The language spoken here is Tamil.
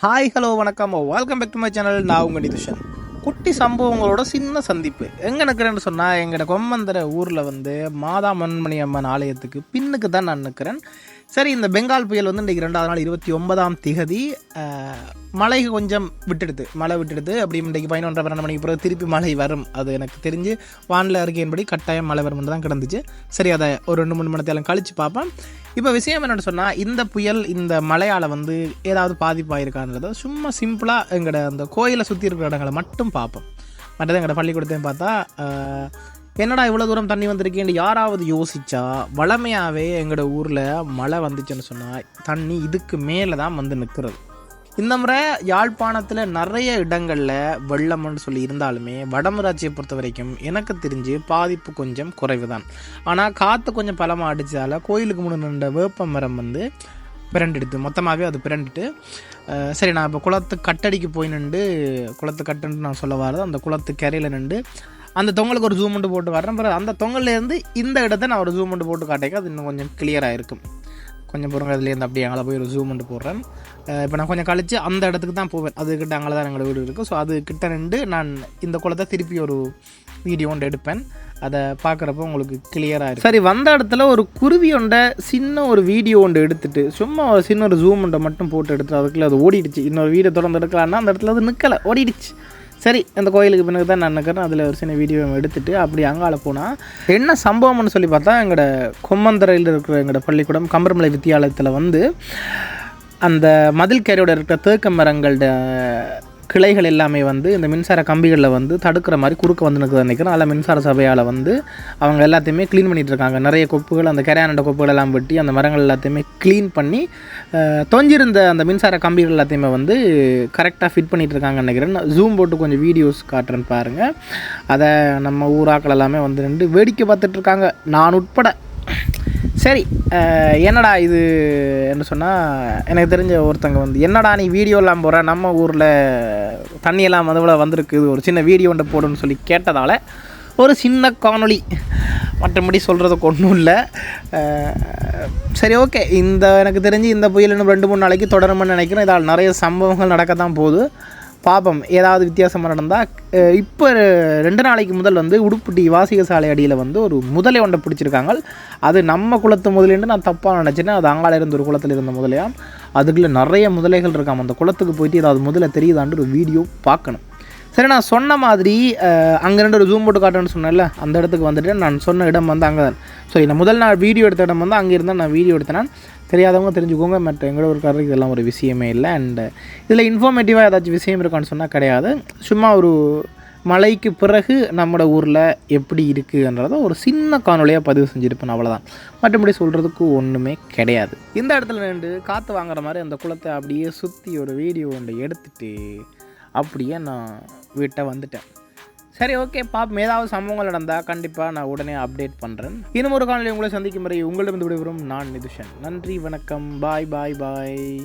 ஹாய் ஹலோ வணக்கம். Welcome back to my channel நான் உங்கள் நிதிஷன். குட்டி சம்பவங்களோட சின்ன சந்திப்பு. எங்கே நிற்கிறேன்னு சொன்னால் எங்களோட கொம்மந்தர ஊரில் வந்து மாதா மண்மணி அம்மன் ஆலயத்துக்கு பின்னுக்கு தான் நான் நிற்கிறேன் சரி இந்த பெங்கால் புயல் வந்து இன்றைக்கி ரெண்டாவது நாள் இருபத்தி ஒன்பதாம் திகதி. மழை கொஞ்சம் விட்டுடுது. மழை விட்டுடுது. அப்படி இன்றைக்கு பதினொன்றரை பன்னெண்டு மணிக்கு பிறகு திருப்பி மழை வரும் அது எனக்கு தெரிஞ்சு. வானிலை அறிக்கையின்படி கட்டாயம் மழை வரும்னு தான் கிடந்துச்சு. சரி அதை ஒரு ரெண்டு மூணு மணி நேரம் கழித்து பார்ப்பேன் இப்போ விஷயம் என்னென்னு சொன்னால் இந்த புயல் இந்த மழையால் வந்து ஏதாவது பாதிப்பாயிருக்கான்றத சும்மா சிம்பிளாக எங்களோட அந்த கோயிலை சுற்றி இருக்கிற இடங்களை மட்டும் பார்ப்போம். மற்றது எங்களோட பள்ளிக்கூடத்தையும் பார்த்தா என்னடா இவ்வளோ தூரம் தண்ணி வந்திருக்கேன்னு யாராவது யோசிச்சா வளமையாகவே எங்களோட ஊரில் மழை வந்துச்சுன்னு சொன்னால் தண்ணி இதுக்கு மேலே தான் வந்து நிற்கிறது இந்த முறை யாழ்ப்பாணத்தில் நிறைய இடங்களில் வெள்ளம்னு சொல்லி இருந்தாலுமே வடமராட்சியை பொறுத்த வரைக்கும் எனக்கு தெரிஞ்சு பாதிப்பு கொஞ்சம் குறைவு தான் ஆனால் காற்று கொஞ்சம் பலமாக அடித்ததால் கோயிலுக்கு முன்னாடி வேப்ப மரம் வந்து பிறண்டெடுத்து மொத்தமாகவே அது பிறண்டுட்டு சரி நான் இப்போ குளத்து கட்டடிக்கு போய் நின்று குளத்து கட்டுன்னு நான் சொல்ல வரது அந்த குளத்து கரையில் நின்று அந்த தொங்கலுக்கு ஒரு ஜூம் மட்டும் போட்டு வரேன் பிறகு அந்த தொங்கல்லேருந்து இந்த இடத்த நான் ஒரு ஜூம் மட்டும் போட்டு காட்டேக்க அது இன்னும் கொஞ்சம் கிளியராக இருக்கும். கொஞ்சம் பிறகு அதுலேருந்து அப்படியே அங்கே போய் ஒரு ஜூம் பண்ணிட்டு போடுறேன். இப்போ நான் கொஞ்சம் கழித்து அந்த இடத்துக்கு தான் போவேன். அதுக்கிட்ட அங்கே தான் எங்களோட வீடு இருக்குது ஸோ அது கிட்ட நின்று நான் இந்த குளத்தை திருப்பி ஒரு வீடியோ ஒன்று எடுப்பேன். அதை பார்க்குறப்போ உங்களுக்கு கிளியராக இருக்கும். சரி வந்த இடத்துல ஒரு குருவி ஒன்றை சின்ன ஒரு வீடியோ ஒன்று எடுத்துட்டு சும்மா ஒரு சின்ன ஒரு ஜூம் ஒன்றை மட்டும் போட்டு எடுத்துட்டு அதுக்குள்ளே அது ஓடிடுச்சு. இன்னொரு வீடியோ தொடர்ந்து எடுக்கலான்னா அந்த இடத்துல அது நிற்கலை ஓடிடுச்சு. சரி அந்த கோயிலுக்கு பிறகு தான் நான் நினைக்கிறேன் அதில் ஒரு சின்ன வீடியோ எடுத்துகிட்டு அப்படி அங்கால போனால் என்ன சம்பவம்னு சொல்லி பார்த்தா எங்களோட கொம்மந்தரையில் இருக்கிற எங்களோட பள்ளிக்கூடம் கம்பரமலை வித்தியாலயத்தில் வந்து அந்த மதில் கேரியோட இருக்கிற தேக்க மரங்களோட கிளைகள் எல்லாமே வந்து இந்த மின்சார கம்பிகளில் வந்து தடுக்கிற மாதிரி குறுக்க வந்து நிற்குது நினைக்கிறேன். அதில் மின்சார சபையால் வந்து அவங்க எல்லாத்தையுமே க்ளீன் பண்ணிகிட்டு இருக்காங்க. நிறைய கொப்புகள் அந்த கரையானண்ட கொப்புகள் எல்லாம் வெட்டி அந்த மரங்கள் எல்லாத்தையுமே க்ளீன் பண்ணி தொஞ்சிருந்த அந்த மின்சார கம்பிகள் எல்லாத்தையுமே வந்து கரெக்டாக ஃபிட் பண்ணிட்டு இருக்காங்கன்னு நினைக்கிறேன். ஜூம் போட்டு கொஞ்சம் வீடியோஸ் காட்டுறேன்னு பாருங்கள் அதை நம்ம ஊராக்கள் எல்லாமே வந்து நின்று வேடிக்கை பார்த்துட்ருக்காங்க நான் உட்பட சரி என்னடா இது என்ன சொன்னால் எனக்கு தெரிஞ்ச ஒருத்தங்க வந்து என்னடா நீ வீடியோலாம் போகிற நம்ம ஊரில் தண்ணியெல்லாம் வந்து இவ்வளோ வந்திருக்கு இது ஒரு சின்ன வீடியோ ஒன்று போடுன்னு சொல்லி கேட்டதால் ஒரு சின்ன காணொளி. மற்றபடி சொல்கிறதுக்கு ஒன்றும் இல்லை. சரி ஓகே. இந்த எனக்கு தெரிஞ்சு இந்த புயல் இன்னும் ரெண்டு மூணு நாளைக்கு தொடரும்னு நினைக்கிறேன். இதால் நிறைய சம்பவங்கள் நடக்க தான் போகுது. பாபம் ஏதாவது வித்தியாசமாக நடந்தால் இப்போ ரெண்டு நாளைக்கு முதல் வந்து உடுப்புட்டி வாசிக சாலை அடியில் வந்து ஒரு முதலை ஒன்றை பிடிச்சிருக்காங்க. அது நம்ம குளத்து முதலேன்னு நான் தப்பாக நினச்சேன்னா அது அங்கால இருந்த ஒரு குளத்தில் இருந்த முதலையாம். அதுக்குள்ளே நிறைய முதலைகள் இருக்காம். அந்த குளத்துக்கு போயிட்டு ஏதாவது முதலை தெரியுதான்னு ஒரு வீடியோ பார்க்கணும். சரி நான் சொன்ன மாதிரி அங்கே ரெண்டு ஒரு ஜூம் போட்டு காட்டுன்னு சொன்னேன்ல அந்த இடத்துக்கு வந்துட்டு நான் சொன்ன இடம் வந்து அங்கே தான் ஸோ இந்த முதல் நான் வீடியோ எடுத்த இடம் வந்து அங்கே இருந்தால் நான் வீடியோ எடுத்தேன்? தெரியாதவங்க தெரிஞ்சுக்கோங்க. மற்ற எங்களோட காரணம் இதெல்லாம் ஒரு விஷயமே இல்லை. அண்டு இதில் இன்ஃபார்மேட்டிவாக ஏதாச்சும் விஷயம் இருக்கான்னு சொன்னால் கிடையாது. சும்மா ஒரு மலைக்கு பிறகு நம்மளோட ஊரில் எப்படி இருக்குன்றத ஒரு சின்ன காணொலியாக பதிவு செஞ்சுருப்பேன். அவ்வளோதான் மற்றபடி சொல்கிறதுக்கு ஒன்றுமே கிடையாது. இந்த இடத்துல நின்று காற்று வாங்குற மாதிரி அந்த குளத்தை அப்படியே சுற்றி ஒரு வீடியோ ஒன்று எடுத்துகிட்டு அப்படியே நான் வீட்டை வந்துட்டேன். சரி ஓகே பாப்போம் ஏதாவது சம்பவங்கள் நடந்தால் கண்டிப்பாக நான் உடனே அப்டேட் பண்ணுறேன் இன்னும் ஒரு காலையில் உங்களை சந்திக்கும் முறை உங்களிடம் விடைபெறும் நான் நிதுஷன். நன்றி வணக்கம். பாய் பாய் பாய்